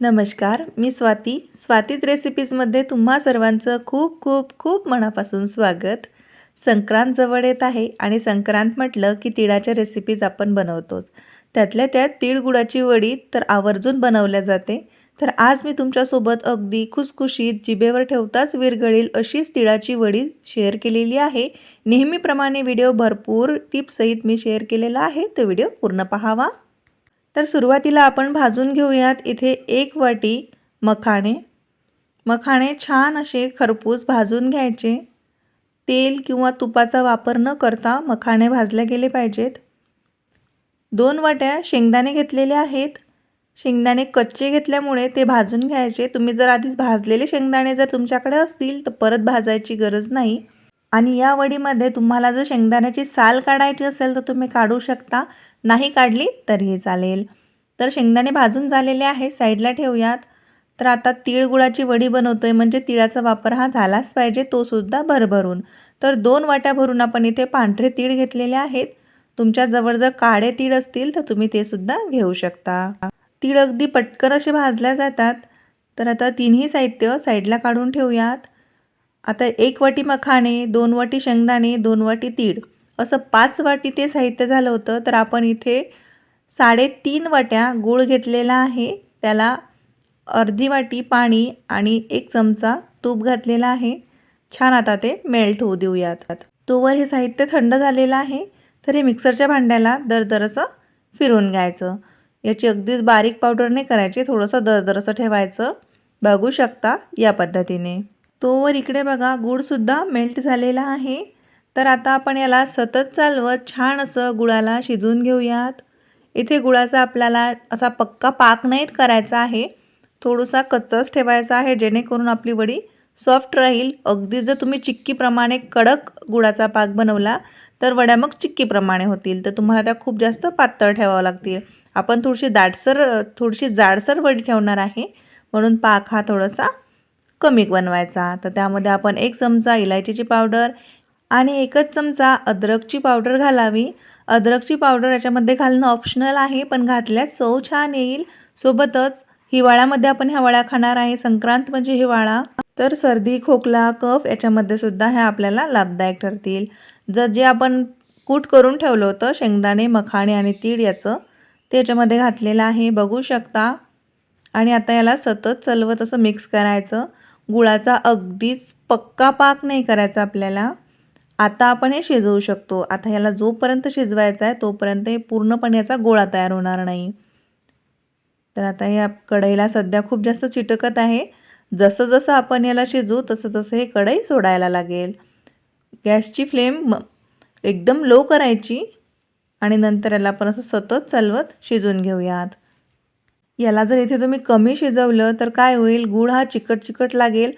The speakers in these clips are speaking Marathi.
नमस्कार मी स्वाती. स्वातीच रेसिपीजमध्ये तुम्हा सर्वांचं खूप खूप खूप मनापासून स्वागत. संक्रांत जवळ येत आहे आणि संक्रांत म्हटलं की तिळाच्या रेसिपीज आपण बनवतोच. त्यातल्या त्यात तिळगुळाची वडी तर आवर्जून बनवल्या जाते. तर आज मी तुमच्यासोबत अगदी खुसखुशीत जिभेवर ठेवताच विरघळील अशीच तिळाची वडी शेअर केलेली आहे. नेहमीप्रमाणे व्हिडिओ भरपूर टिप्ससहित मी शेअर केलेला आहे. तो व्हिडिओ पूर्ण पाहावा. तर सुरुवातीला आपण भाजून घेऊयात इथे एक वाटी मखाणे. मखाणे छान असे खरपूस भाजून घ्यायचे. तेल किंवा तुपाचा वापर न करता मखाणे भाजले गेले पाहिजेत. दोन वाट्या शेंगदाणे घेतलेले आहेत. शेंगदाणे कच्चे घेतल्यामुळे ते भाजून घ्यायचे. तुम्ही जर आधीच भाजलेले शेंगदाणे जर तुमच्याकडे असतील तर परत भाजायची गरज नाही. आणि या वडीमध्ये तुम्हाला जर शेंगदाण्याची साल काढायची असेल तर तुम्ही काढू शकता. नाही काढली तरीही चालेल. तर शेंगदाणे भाजून झालेले आहे साईडला ठेवूयात. तर आता तिळगुळाची वडी बनवतो आहे म्हणजे तिळाचा वापर हा झालाच पाहिजे तो सुद्धा भरभरून. तर दोन वाट्या भरून आपण इथे पांढरे तीळ घेतलेले आहेत. तुमच्याजवळ जर काळे तीळ असतील तर तुम्ही ते सुद्धा घेऊ शकता. तीळ अगदी पटकन असे भाजल्या जातात. तर आता तिन्ही साहित्य साईडला काढून ठेवूयात. आता एक वाटी मखाणे दोन वाटी शेंगदाणे दोन वाटी तीळ असं पाच वाटी ते साहित्य झालं होतं. तर आपण इथे साडेतीन वाट्या गूळ घेतलेला आहे. त्याला अर्धी वाटी पाणी आणि एक चमचा तूप घातलेला आहे. छान आता ते मेल्ट होऊ देऊयात. तोवर हे साहित्य थंड झालेलं आहे. तर हे मिक्सरच्या भांड्याला दरदरसं फिरून घ्यायचं. याची अगदीच बारीक पावडर नाही करायची. थोडंसं दरदरसं ठेवायचं. बघू शकता या पद्धतीने. तोवर इकडे बघा गूळसुद्धा मेल्ट झालेला आहे. तर आता आपण याला सतत चालवत छान असं गुळाला शिजवून घेऊयात. इथे गुळाचा आपल्याला असा पक्का पाक नाहीत करायचा आहे. थोडासा कच्चाच ठेवायचा आहे जेणेकरून आपली वडी सॉफ्ट राहील. अगदी जर तुम्ही चिक्कीप्रमाणे कडक गुळाचा पाक बनवला तर वड्या मग चिक्कीप्रमाणे होतील. तर तुम्हाला त्या खूप जास्त पातळ ठेवावं लागतील. आपण थोडीशी दाटसर थोडीशी जाडसर वडी ठेवणार आहे. म्हणून पाक हा थोडासा कमी बनवायचा. तर त्यामध्ये आपण एक चमचा इलायचीची पावडर आणि एकच चमचा अद्रकची पावडर घालावी. अद्रकची पावडर याच्यामध्ये घालणं ऑप्शनल आहे पण घातल्यास चव छान येईल. सोबतच हिवाळ्यामध्ये आपण ह्या वड्या खाणार आहे संक्रांत म्हणजे हिवाळा. तर सर्दी खोकला कफ याच्यामध्ये सुद्धा ह्या आपल्याला लाभदायक ठरतील. जर जे आपण कूट करून ठेवलं होतं शेंगदाणे मखाणे आणि तीळ याचं ते याच्यामध्ये घातलेलं आहे. बघू शकता. आणि आता याला सतत चलवत असं मिक्स करायचं. गुळाचा अगदीच पक्का पाक नाही करायचा आपल्याला. आता आपण हे शिजवू शकतो. आता ह्याला जोपर्यंत शिजवायचा आहे तोपर्यंत हे पूर्णपणे याचा गोळा तयार होणार नाही. तर आता या कढईला सध्या खूप जास्त चिटकत आहे. जसं जसं आपण याला शिजवू तसं तसं हे कढई सोडायला लागेल. गॅसची फ्लेम एकदम लो करायची आणि नंतर याला आपण असं सतत चालवत शिजवून घेऊयात. याला जर इथे तुम्ही कमी शिजवलं तर काय होईल? गूळ हा चिकट चिकट लागेल.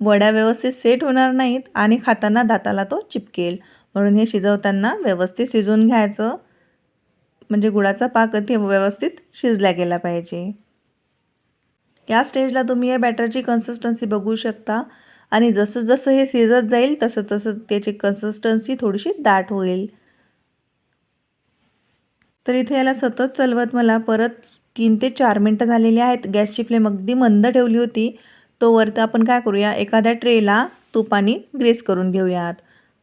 वड्या व्यवस्थित सेट होणार नाहीत आणि खाताना दाताला तो चिपकेल. म्हणून हे शिजवताना व्यवस्थित शिजवून घ्यायचं. म्हणजे गुळाचा पाक इथे व्यवस्थित शिजला गेला पाहिजे. या स्टेजला तुम्ही या बॅटरची कन्सिस्टन्सी बघू शकता. आणि जसं जसं हे शिजत जाईल तसं तसं त्याची कन्सिस्टन्सी थोडीशी दाट होईल. तर इथे याला सतत चलवत मला परत तीन ते चार मिनटं झालेली आहेत. गॅसची फ्लेम अगदी मंद ठेवली होती. तोवर आपण काय करूया? एखाद्या ट्रेला तुपाने ग्रेस करून घेऊयात.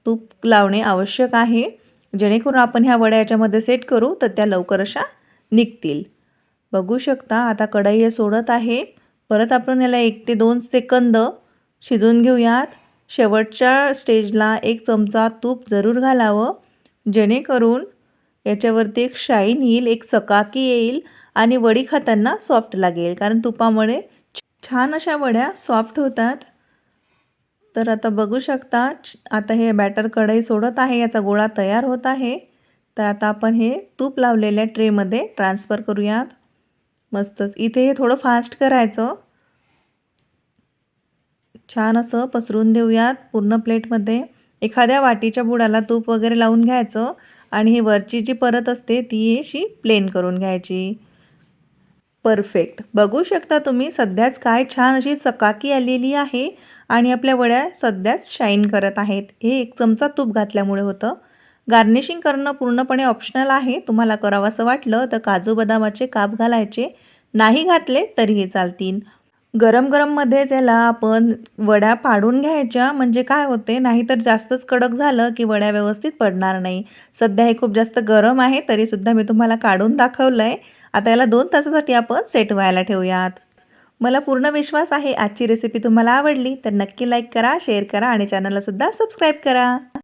तूप लावणे आवश्यक आहे. जेणेकरून आपण ह्या वड्या याच्यामध्ये सेट करू तर त्या लवकर अशा निघतील. बघू शकता आता कढई हे सोडत आहे. परत आपण याला एक ते दोन सेकंद शिजवून घेऊयात. शेवटच्या स्टेजला एक चमचा तूप जरूर घालावं. जेणेकरून याच्यावरती एक शाईन येईल एक चकाकी येईल आणि वडी खाताना सॉफ्ट लागेल. कारण तुपामुळे छान अशा वड्या सॉफ्ट होतात. तर आता बघू शकता आता हे बॅटर कढई सोडत आहे याचा गोळा तयार होत आहे. तर आता आपण हे तूप लावलेल्या ट्रेमध्ये ट्रान्सफर करूयात. मस्तच. इथे हे थोडं फास्ट करायचं. छान असं पसरून देऊयात पूर्ण प्लेटमध्ये. एखाद्या वाटीच्या बुडाला तूप वगैरे लावून घ्यायचं. आणि ही वरची जी परत असते ती अशी प्लेन करून घ्यायची. परफेक्ट बघू शकता तुम्ही सध्याच काय छान अशी चकाकी आलेली आहे आणि आपल्या वड्या सध्याच शाईन करत आहेत. हे एक चमचा तूप घातल्यामुळे होतं. गार्निशिंग करणं पूर्णपणे ऑप्शनल आहे. तुम्हाला करावं असं वाटलं तर काजू बदामाचे काप घालायचे. नाही घातले तरीही चालतील. गरम गरममध्येच याला आपण वड्या पाडून घ्यायच्या म्हणजे काय होते? नाहीतर जास्तच कडक झालं की वड्या व्यवस्थित पडणार नाही. सध्या हे खूप जास्त गरम आहे तरीसुद्धा मी तुम्हाला काढून दाखवलं आहे आता याला दोन तासासाठी आपण सेट व्हायला ठेवूयात. मला पूर्ण विश्वास आहे आजची रेसिपी तुम्हाला आवडली तर नक्की लाईक करा शेअर करा आणि चॅनलला सुद्धा सबस्क्राईब करा.